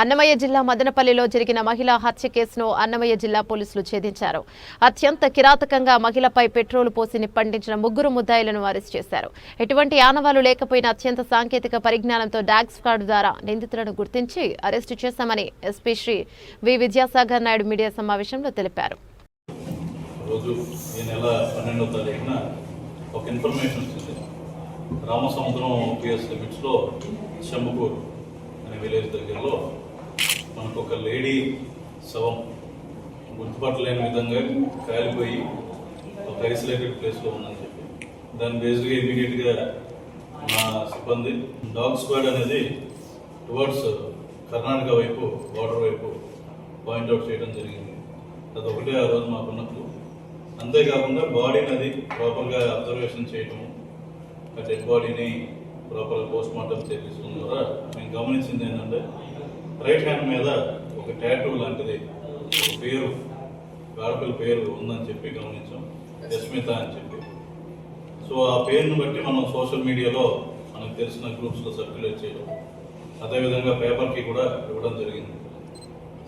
అన్నమయ్య జిల్లా మదనపల్లిలో జరిగిన మహిళా హత్య కేసును అన్నమయ్య జిల్లా పోలీసులు ఛేదించారు. అత్యంత కిరాతకంగా మహిళపై పెట్రోల్ పోసి నిప్పండించిన ముగ్గురు ముద్దాయిలను అరెస్ట్ చేశారు. ఎటువంటి ఆనవాలు లేకపోయినా అత్యంత సాంకేతిక పరిజ్ఞానంతో డాగ్ స్క్వాడ్ ద్వారా నిందితులను గుర్తించి అరెస్టు చేశామని SP Shri V Vidyasagar Naidu media సమావేశంలో తెలిపారు. రామసముద్రం పిఎస్ లిమిట్స్లో శంభుపూర్ అనే విలేజ్ దగ్గరలో మనకు ఒక లేడీ శవం గుర్తుపట్టలేని విధంగా కాలిపోయి ఒక ఐసోలేటెడ్ ప్లేస్లో ఉందని చెప్పి. దాని బేస్డ్గా ఇమీడియట్గా మా సిబ్బంది డాగ్ స్క్వాడ్ అనేది టువర్డ్స్ కర్ణాటక వైపు బార్డర్ వైపు పాయింట్అవుట్ చేయడం జరిగింది. అది ఒకటే ఆ రోజు మాకున్నప్పుడు అంతేకాకుండా బాడీని అది ప్రాపర్గా అబ్జర్వేషన్ చేయటము ఆ డెడ్ బాడీని ప్రాపర్గా పోస్ట్ మార్టం చేపించడం ద్వారా మేము గమనించింది ఏంటంటే రైట్ హ్యాండ్ మీద ఒక టాటూ లాంటిది ఒక పేరు ఆడపిల్ల పేరు ఉందని చెప్పి గమనించాం. యస్మిత అని చెప్పి. సో ఆ పేరును బట్టి మనం సోషల్ మీడియాలో మనకు తెలిసిన గ్రూప్స్లో సర్క్యులేట్ చేయడం. అదేవిధంగా పేపర్కి కూడా ఇవ్వడం జరిగింది.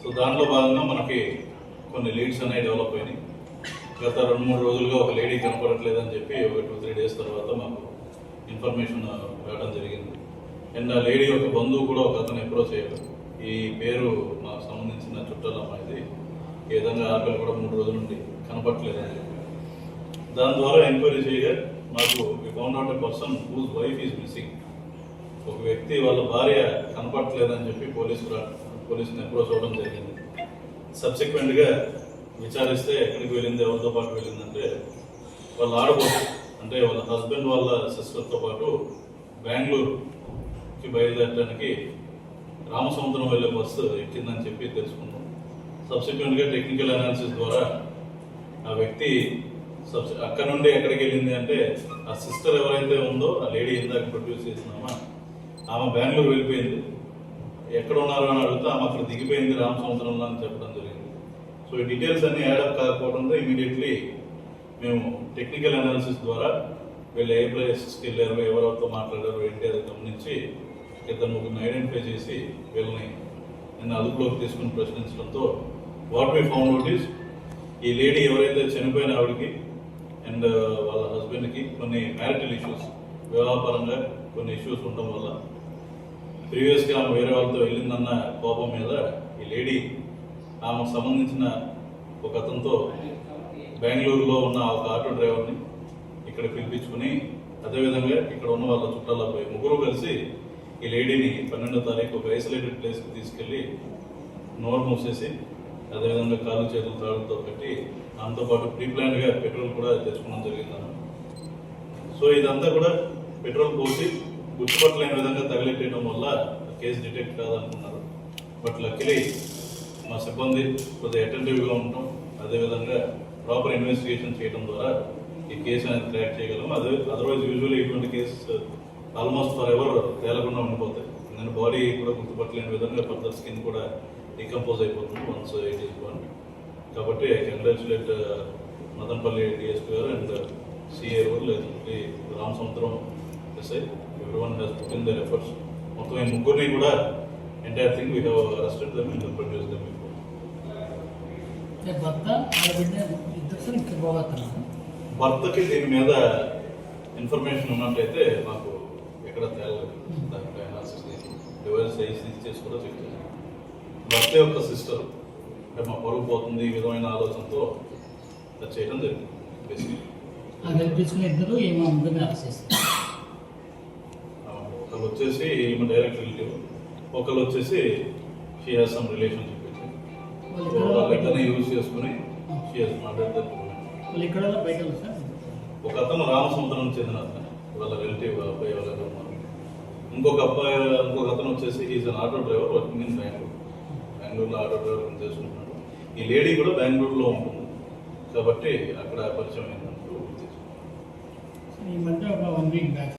సో దాంట్లో భాగంగా మనకి కొన్ని లీడ్స్ అనేవి డెవలప్ అయినాయి. గత రెండు మూడు రోజులుగా ఒక లేడీ కనపడట్లేదని చెప్పి ఒక టూ త్రీ డేస్ తర్వాత మాకు ఇన్ఫర్మేషన్ రావడం జరిగింది. అండ్ ఆ లేడీ యొక్క బంధువు కూడా ఒక అతను అప్రోచ్ చేయడం ఈ పేరు మాకు సంబంధించిన చుట్టాల అమ్మాయిది ఈ విధంగా ఆపిల్ కూడా మూడు రోజుల నుండి కనపట్లేదని దాని ద్వారా ఎంక్వైరీ చేయగా నాకు found out a person whose wife is missing ఒక వ్యక్తి వాళ్ళ భార్య కనపట్లేదని చెప్పి పోలీసులు పోలీసుని అప్రోచ్ అవ్వడం జరిగింది. సబ్సిక్వెంట్గా విచారిస్తే ఎక్కడికి వెళ్ళింది ఎవరితో పాటు వెళ్ళిందంటే వాళ్ళ ఆడబోతు అంటే వాళ్ళ హస్బెండ్ వాళ్ళ సిస్టర్తో పాటు బెంగళూరుకి బయలుదేరడానికి రామసముద్రం వెళ్ళే బస్సు ఎక్కిందని చెప్పి తెలుసుకున్నాం. సబ్సిక్వెంట్గా టెక్నికల్ అనాలిసిస్ ద్వారా ఆ వ్యక్తి సబ్సి అక్కడ నుండి ఎక్కడికి వెళ్ళింది అంటే ఆ సిస్టర్ ఎవరైతే ఉందో ఆ లేడీ ఇందాక ప్రొడ్యూస్ చేసినామా ఆమె బెంగళూరు వెళ్ళిపోయింది. ఎక్కడ ఉన్నారు అని అడిగితే ఆమె అక్కడ దిగిపోయింది రామసముద్రంలో అని చెప్పడం జరిగింది. సో ఈ డీటెయిల్స్ అన్ని యాడప్ కాకపోవడంతో ఇమీడియట్లీ మేము టెక్నికల్ అనాలిసిస్ ద్వారా వీళ్ళు ఏ ప్లేసెస్కి వెళ్ళారు ఎవరెవరితో మాట్లాడారు ఏంటి అది గమనించి ఇతను ఒకరిని ఐడెంటిఫై చేసి వీళ్ళని నిన్న అదుపులోకి తీసుకుని ప్రశ్నించడంతో what we found out is ఈ లేడీ ఎవరైతే చనిపోయిన ఆవిడకి అండ్ వాళ్ళ హస్బెండ్కి కొన్ని మ్యారిటల్ ఇష్యూస్ వివాహపరంగా కొన్ని ఇష్యూస్ ఉండడం వల్ల ప్రీవియస్గా ఆమె వేరే వాళ్ళతో వెళ్ళిందన్న కోపం మీద ఈ లేడీ ఆమెకు సంబంధించిన ఒక అతనితో బెంగళూరులో ఉన్న ఒక ఆటో డ్రైవర్ని ఇక్కడ పిలిపించుకుని అదేవిధంగా ఇక్కడ ఉన్న వాళ్ళ చుట్టాల పోయి ముగ్గురు కలిసి ఈ లేడీని పన్నెండో తారీఖు ఒక ఐసోలేటెడ్ ప్లేస్కి తీసుకెళ్ళి నోరు మూసేసి అదేవిధంగా కాలు చేతులు తాడుతో కట్టి దాంతో పాటు ప్రీ ప్లాన్గా పెట్రోల్ కూడా తెచ్చుకోవడం జరిగిందన్న. సో ఇదంతా కూడా పెట్రోల్ పోసి గుర్తుపట్టలేని విధంగా తగిలెట్టడం వల్ల కేసు డిటెక్ట్ కాదనుకున్నారు. బట్ లక్కీలీ మా సిబ్బంది కొద్దిగా అటెంటివ్గా ఉండటం అదేవిధంగా ప్రాపర్ ఇన్వెస్టిగేషన్ చేయడం ద్వారా ఈ కేసు అనేది క్రాక్ చేయగలం అదే అదర్వైజ్ యూజువల్లీ ఇటువంటి కేసు ఆల్మోస్ట్ ఫర్ ఎవర్ తేలకుండా ఉండిపోతాయి. నేను బాడీ కూడా గుర్తుపట్టలేని విధంగా ఫర్దర్ స్కిన్ కూడా డికంపోజ్ అయిపోతుంది వన్స్ ఇట్ ఈస్ వన్ కాబట్టి ఐ కంగ్రాచులేట్ మదనపల్లి డిఎస్పీ గారు అండ్ సిఏ లేదు Ramasamudram SI everyone he's put in their efforts మొత్తం ఈ ముగ్గురిని కూడా entire thing we have arrested them and produce them భర్తకి దీని మీద ఇన్ఫర్మేషన్ ఉన్నట్లయితే మాకు ఎక్కడ తేలలేదు దానిపై అనాలిసిస్ డివైస్ సైజ్ చేసి కూడా చెక్ చేసాం భర్త యొక్క సిస్టర్ అంటే మా పరుగు పోతుంది ఈ విధమైన ఆలోచనతో అది చేయడం జరిగింది బేసిక్లీ ఇద్దరు ఏమో ఒకళ్ళు వచ్చేసి ఈమె డైరెక్ట్ రిలేటివ్ ఒకళ్ళు వచ్చేసి షీ హాస్ సమ్ రిలేషన్షిప్ వాళ్ళిద్దరిని యూజ్ చేసుకుని షీ హాస్ సార్? ఒక అతను రామసముద్రం చెందిన అతను వాళ్ళ రిలేటివ్ అబ్బాయి వాళ్ళ ఇంకొక అబ్బాయి ఇంకొక అతను వచ్చేసి is an auto driver working in Bengaluru బెంగళూరులో ఆటో డ్రైవర్ చేసుకుంటున్నాడు ఈ లేడీ కూడా బెంగళూరులో ఉంటుంది. కాబట్టి అక్కడ పరిచయం అయిందంటూ ఈ మధ్య ఒక వన్ వీక్ బ్యాక్